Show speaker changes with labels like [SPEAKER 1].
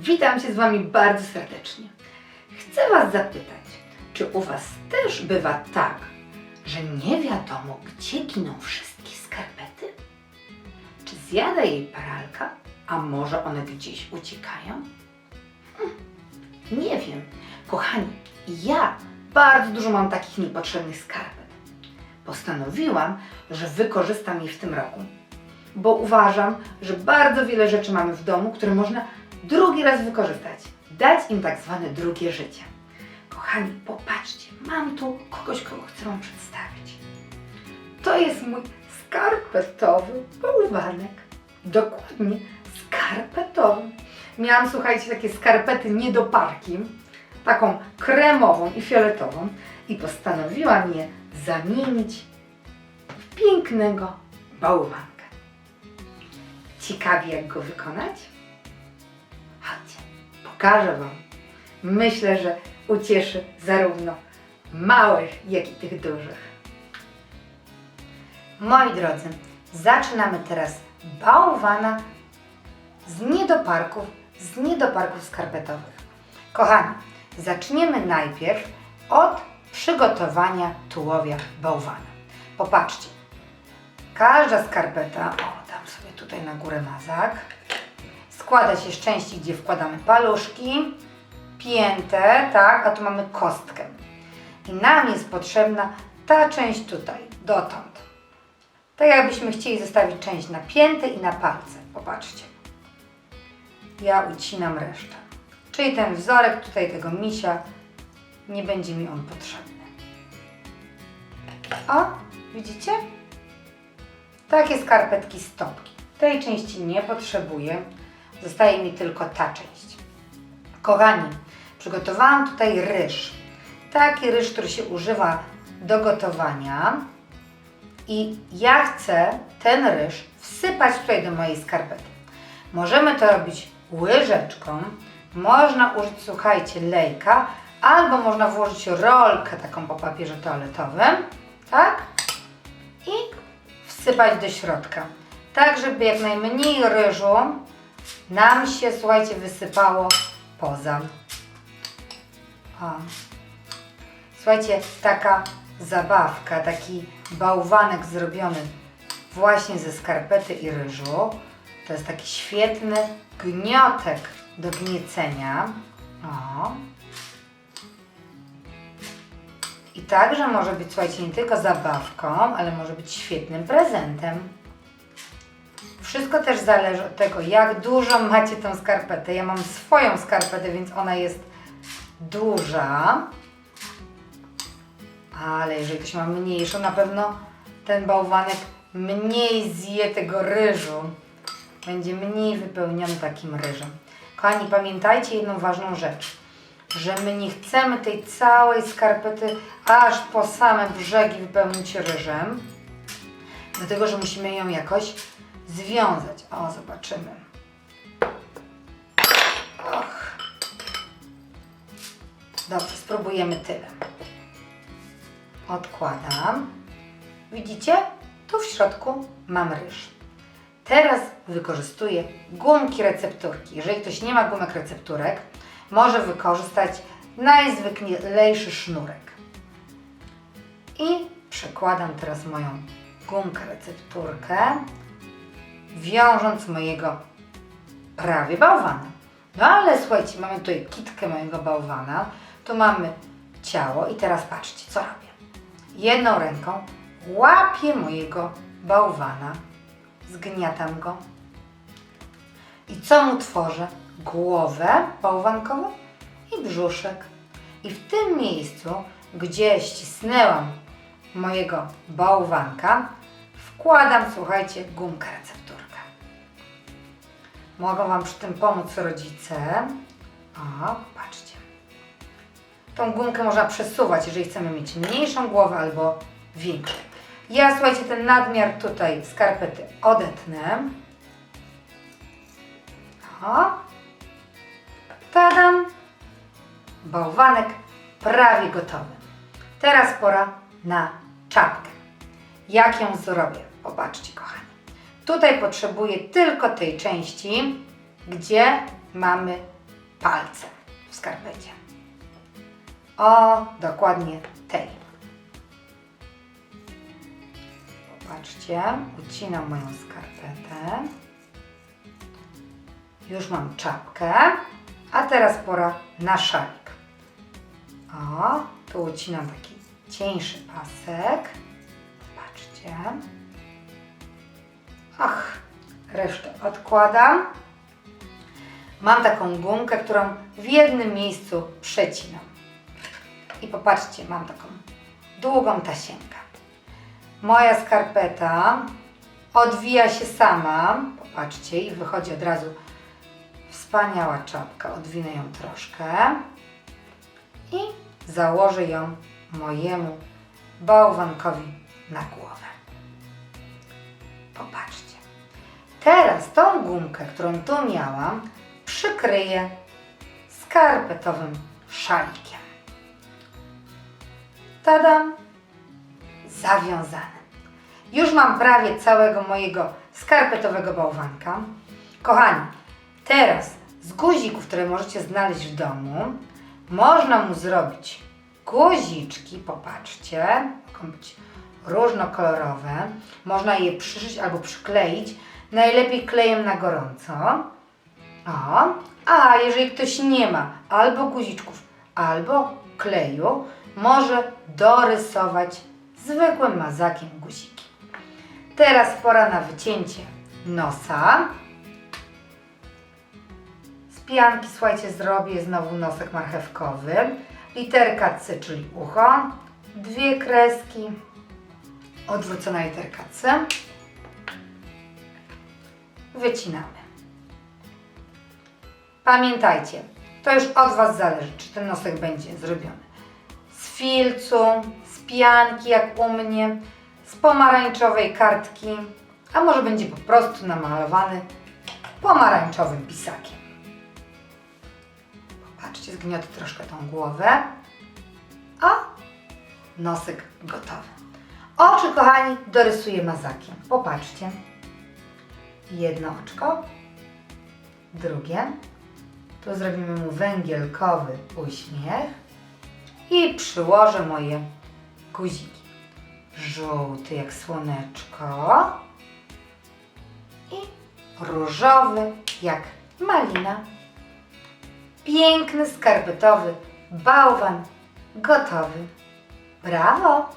[SPEAKER 1] Witam się z Wami bardzo serdecznie. Chcę Was zapytać, czy u Was też bywa tak, że nie wiadomo, gdzie giną wszystkie skarpety? Czy zjada jej pralka, a może one gdzieś uciekają? Hm, nie wiem. Kochani, ja bardzo dużo mam takich niepotrzebnych skarpet. Postanowiłam, że wykorzystam je w tym roku, bo uważam, że bardzo wiele rzeczy mamy w domu, które można drugi raz wykorzystać. Dać im tak zwane drugie życie. Kochani, popatrzcie, mam tu kogoś, kogo chcę Wam przedstawić. To jest mój skarpetowy bałwanek. Dokładnie, skarpetowy. Miałam, słuchajcie, takie skarpety niedoparki, taką kremową i fioletową i postanowiłam je zamienić w pięknego bałwanka. Ciekawi, jak go wykonać? Pokażę Wam. Myślę, że ucieszy zarówno małych, jak i tych dużych. Moi drodzy, zaczynamy teraz bałwana z niedoparków, z niedoparków skarpetowych. Kochani, zaczniemy najpierw od przygotowania tułowia bałwana. Popatrzcie, każda skarpeta, o dam sobie tutaj na górę mazak, składa się z części, gdzie wkładamy paluszki, piętę, tak, a tu mamy kostkę. I nam jest potrzebna ta część tutaj, dotąd. Tak jakbyśmy chcieli zostawić część na pięty i na palce. Popatrzcie. Ja ucinam resztę. Czyli ten wzorek tutaj tego misia nie będzie mi on potrzebny. O, widzicie? Takie skarpetki stopki. Tej części nie potrzebuję. Zostaje mi tylko ta część. Kochani, przygotowałam tutaj ryż. Taki ryż, który się używa do gotowania. I ja chcę ten ryż wsypać tutaj do mojej skarpety. Możemy to robić łyżeczką, można użyć, słuchajcie, lejka, albo można włożyć rolkę taką po papierze toaletowym, tak? I wsypać do środka. Tak, żeby jak najmniej ryżu nam się, słuchajcie, wysypało poza. O. Słuchajcie, taka zabawka, taki bałwanek zrobiony właśnie ze skarpety i ryżu. To jest taki świetny gniotek do gniecenia. O. I także może być, słuchajcie, nie tylko zabawką, ale może być świetnym prezentem. Wszystko też zależy od tego, jak dużo macie tą skarpetę. Ja mam swoją skarpetę, więc ona jest duża. Ale jeżeli ktoś ma mniejszą, na pewno ten bałwanek mniej zje tego ryżu. Będzie mniej wypełniony takim ryżem. Kochani, pamiętajcie jedną ważną rzecz, że my nie chcemy tej całej skarpety aż po same brzegi wypełnić ryżem, dlatego że musimy ją jakoś związać. O, zobaczymy. Och. Dobrze, spróbujemy tyle. Odkładam. Widzicie? Tu w środku mam ryż. Teraz wykorzystuję gumki recepturki. Jeżeli ktoś nie ma gumek recepturek, może wykorzystać najzwyklejszy sznurek. I przekładam teraz moją gumkę recepturkę, wiążąc mojego prawie bałwana. No ale słuchajcie, mamy tutaj kitkę mojego bałwana, tu mamy ciało i teraz patrzcie, co robię. Jedną ręką łapię mojego bałwana, zgniatam go i co mu tworzę? Głowę bałwankową i brzuszek. I w tym miejscu, gdzie ścisnęłam mojego bałwanka, wkładam, słuchajcie, gumkę recepturkę. Mogą Wam przy tym pomóc rodzice. O, patrzcie. Tą gumkę można przesuwać, jeżeli chcemy mieć mniejszą głowę albo większą. Ja, słuchajcie, ten nadmiar tutaj skarpety odetnę. O. Tadam. Bałwanek prawie gotowy. Teraz pora na czapkę. Jak ją zrobię? Popatrzcie, kochani. Tutaj potrzebuję tylko tej części, gdzie mamy palce w skarpecie. O, dokładnie tej. Popatrzcie, ucinam moją skarpetę. Już mam czapkę, a teraz pora na szalik. O, tu ucinam taki cieńszy pasek. Patrzcie. Ach, resztę odkładam. Mam taką gumkę, którą w jednym miejscu przecinam. I popatrzcie, mam taką długą tasiemkę. Moja skarpeta odwija się sama. Popatrzcie, i wychodzi od razu wspaniała czapka. Odwinę ją troszkę i założę ją mojemu bałwankowi na głowę. Popatrzcie. Teraz tą gumkę, którą tu miałam, przykryję skarpetowym szalikiem. Tadam! Zawiązane. Już mam prawie całego mojego skarpetowego bałwanka. Kochani, teraz z guzików, które możecie znaleźć w domu, można mu zrobić guziczki, popatrzcie, mogą być różnokolorowe. Można je przyszyć albo przykleić, najlepiej klejem na gorąco. O, a jeżeli ktoś nie ma albo guziczków, albo kleju, może dorysować zwykłym mazakiem guziki. Teraz pora na wycięcie nosa. Z pianki, słuchajcie, zrobię znowu nosek marchewkowy. Literka C, czyli ucho. Dwie kreski. Odwrócona literka C. Wycinamy. Pamiętajcie, to już od Was zależy, czy ten nosek będzie zrobiony z filcu, z pianki, jak u mnie, z pomarańczowej kartki, a może będzie po prostu namalowany pomarańczowym pisakiem. Popatrzcie, zgniotę troszkę tą głowę, a nosek gotowy. Oczy, kochani, dorysuję mazakiem. Popatrzcie. Jedno oczko, drugie. Tu zrobimy mu węgielkowy uśmiech i przyłożę moje guziki. Żółty jak słoneczko i różowy jak malina. Piękny, skarpetowy bałwan gotowy. Brawo!